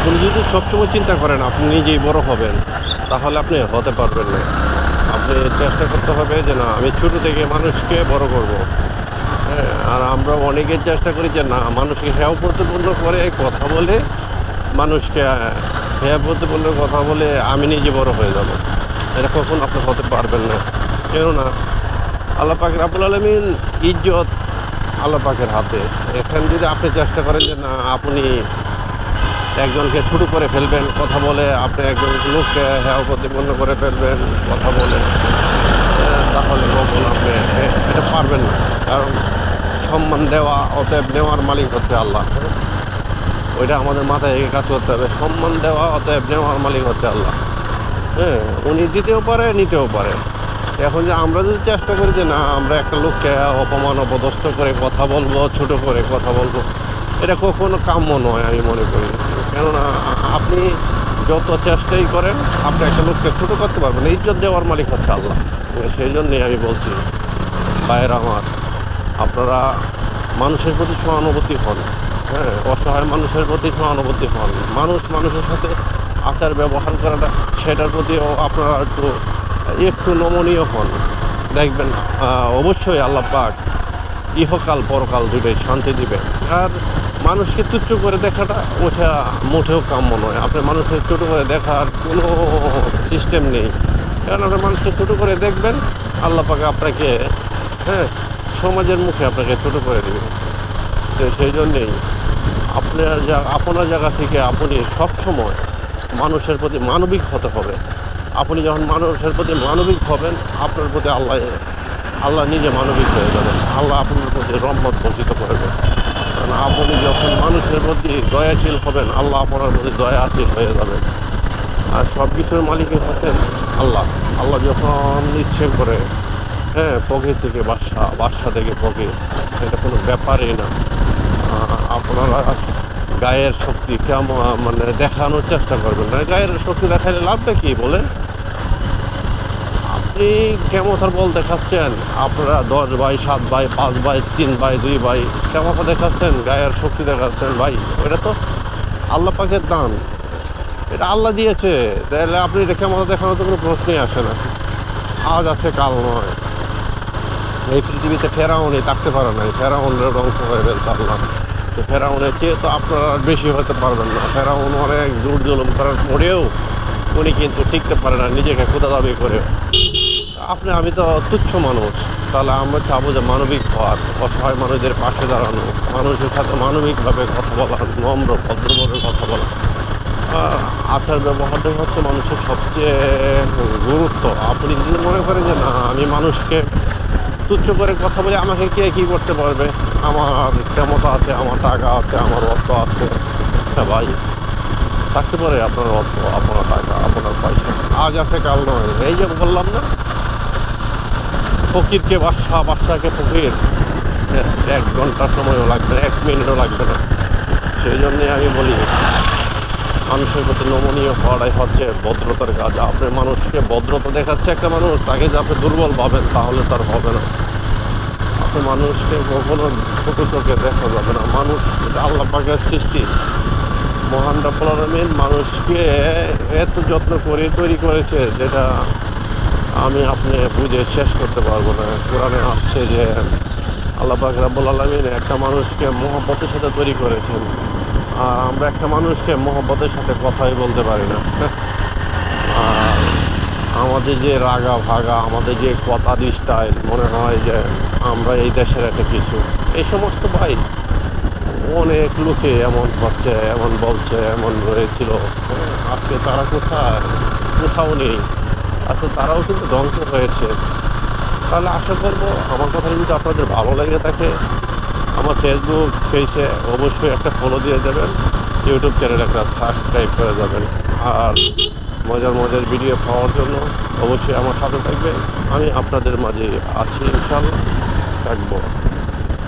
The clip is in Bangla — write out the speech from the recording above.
আপনি যদি সবসময় চিন্তা করেন আপনি নিজেই বড় হবেন, তাহলে আপনি হতে পারবেন না। আপনি চেষ্টা করতে হবে যে না, আমি ছোটো থেকে মানুষকে বড় করব। হ্যাঁ আর আমরা অনেকে চেষ্টা করি যে না, মানুষকে হেয় প্রতিপূর্ণ করে, কথা বলে, মানুষকে হেয় প্রতিপূর্ণ কথা বলে আমি নিজে বড় হয়ে যাব। এটা কখন আপনি হতে পারবেন না। কেননা, আল্লাহ পাক রাবুল আলমিন ইজ্জত আল্লাহ পাকের হাতে। এখানে যদি আপনি চেষ্টা করেন যে না, আপনি একজনকে ছোটো করে ফেলবেন, কথা বলে আপনি একজন লোককে হেয় প্রতিপন্ন করে ফেলবেন, কথা বলে তাহলে কখন আপনি এটা পারবেন না। কারণ সম্মান দেওয়া, অতএব নেওয়ার মালিক হচ্ছে আল্লাহ। ওইটা আমাদের মাথায় এগিয়ে কাজ করতে হবে। সম্মান দেওয়া, অতএব নেওয়ার মালিক হচ্ছে আল্লাহ। হ্যাঁ উনি দিতেও পারে, নিতেও পারে। এখন যে আমরা যদি চেষ্টা করি যে না, আমরা একটা লোককে অপমান, অপদস্থ করে কথা বলব, ছোট করে কথা বলব এটা কখনো কাম্য নয় আমি মনে করি। কেননা, আপনি যত চেষ্টাই করেন, আপনি একটা লোককে ছোটো করতে পারবেন। ইজ্জত দেওয়ার মালিক হচ্ছে আল্লাহ। সেই জন্যই আমি বলছি, ভাইয়ের আমার, আপনারা মানুষের প্রতি সহানুভূতি হন। হ্যাঁ অসহায় মানুষের প্রতি সহানুভূতি হন। মানুষ মানুষের সাথে আচার ব্যবহার করাটা সেটার প্রতিও আপনারা একটু একটু নমনীয় হন। দেখবেন অবশ্যই আল্লাহ পাক ইহকাল পরকাল দুটোই শান্তি দিবে আর মানুষকে তুচ্ছ করে দেখাটা ওটা মোটেও কাম্য নয়। আপনার মানুষকে ছোটো করে দেখার কোনো সিস্টেম নেই। কারণ আপনি মানুষকে ছোটো করে দেখবেন, আল্লাহ পাকে আপনাকে হ্যাঁ সমাজের মুখে আপনাকে ছোটো করে দেবে। তো সেই জন্যেই আপনার যা, আপনার জায়গা থেকে আপনি সবসময় মানুষের প্রতি মানবিক হতে হবে। আপনি যখন মানুষের প্রতি মানবিক হবেন, আপনার প্রতি আল্লাহ আল্লাহ নিজে মানবিক হয়ে যাবেন। আল্লাহ আপনার প্রতি রহমত বঞ্চিত করবেন। আপনি যখন মানুষের প্রতি দয়াশীল হবেন, আল্লাহ আপনার প্রতি দয়াশীল হয়ে যাবেন আর সব কিছুর মালিকই হচ্ছেন আল্লাহ। আল্লাহ যখন ইচ্ছে করে হ্যাঁ পকেট থেকে বাসা বাসা থেকে পকেট এটা কোনো ব্যাপারই না। আপনারা গায়ের শক্তি কেমন মানে দেখানোর চেষ্টা করবেন না। গায়ের শক্তি দেখালে লাভটা কি বলেন? আপনি কেমতার বল দেখাচ্ছেন? আপনারা দশ বাই, সাত বাই, পাঁচ বাই, তিন বাই, দুই বাই কেমতা দেখাচ্ছেন? গায়ের শক্তি দেখাচ্ছেন ভাই? এটা তো আল্লাহ পাকের দান। এটা আল্লাহ দিয়েছে। তাহলে আপনি এটা কেমন দেখানোর তো কোনো প্রশ্নই আসে না। আজ আছে, কাল নয়। এই পৃথিবীতে ফেরাউনই থাকতে পারে নাই। ফেরাউনের ধ্বংস হয়ে ফেলতে আল্লাহ। তো ফেরাউনের চেয়ে তো আপনারা বেশি হতে পারবেন না। ফেরাউন অনেক জোর জুলুম করার পরেও উনি কিন্তু টিকতে পারে না, নিজেকে ক্ষুদা দাবি করে। আপনি, আমি তো তুচ্ছ মানুষ। তাহলে আমরা চাবো যে মানবিক হওয়ার অসহায় মানুষদের পাশে দাঁড়ানো, মানুষের সাথে মানবিকভাবে কথা বলা, নম্র, ভদ্রভাবে কথা বলা। আচার ব্যবহারটাই হচ্ছে মানুষের সবচেয়ে গুরুত্ব। আপনি যদি মনে করেন যে, না, আমি মানুষকে তুচ্ছ করে কথা বলে, আমাকে কে কী করতে পারবে? আমার ক্ষমতা আছে, আমার টাকা আছে, আমার অর্থ আছে। হ্যাঁ ভাই, থাকতে পারে আপনার অর্থ, আপনার টাকা, আপনার পয়সা। আজ আছে, কাল নয়। এই যে বললাম না ফকিরকে বাসা বাসাকে ফকির। হ্যাঁ, এক ঘণ্টা সময়ও লাগবে এক মিনিটও লাগবে না। সেই জন্যে আমি বলি মানুষের প্রতি নমনীয় হওয়াটাই হচ্ছে ভদ্রতার কাজ। আপনি মানুষকে ভদ্রতা দেখাচ্ছে একটা মানুষ তাকে যে আপনি দুর্বল পাবেন তাহলে তার হবে না। আপনি মানুষকে কখনো ছোট চোখে দেখা যাবে না। মানুষ আল্লাহ পাকের সৃষ্টি মহান রাব্বুল মানুষকে এত যত্ন করে তৈরি করেছে যেটা আমি আপনি বুঝে শেষ করতে পারব না। কোরআনে আসছে যে আল্লাহ রাব্বুল আলামিন একটা মানুষকে মহব্বতের সাথে তৈরি করেছেন। আর আমরা একটা মানুষকে মহব্বতের সাথে কথাই বলতে পারি না। আর আমাদের যে রাগা ভাগা আমাদের যে কথা স্টাইল মনে হয় যে আমরা এই দেশের একটা কিছু। এই সমস্ত ভাই অনেক লোকে এমন করছে এমন বলছে এমন হয়েছিল। হ্যাঁ, আজকে তারা কোথায়? কোথাও নেই। আজকে তারাও কিন্তু ধ্বংস হয়েছে। তাহলে আশা করব আমার কথা যদি আপনাদের ভালো লেগে থাকে, আমার ফেসবুক পেজে অবশ্যই একটা ফলো দিয়ে যাবেন ইউটিউব চ্যানেল একটা সাবস্ক্রাইব করে যাবেন। আর মজার মজার ভিডিও পাওয়ার জন্য অবশ্যই আমার সাথে থাকবে আমি আপনাদের মাঝে আছি ইনশাল্লাহ থাকব।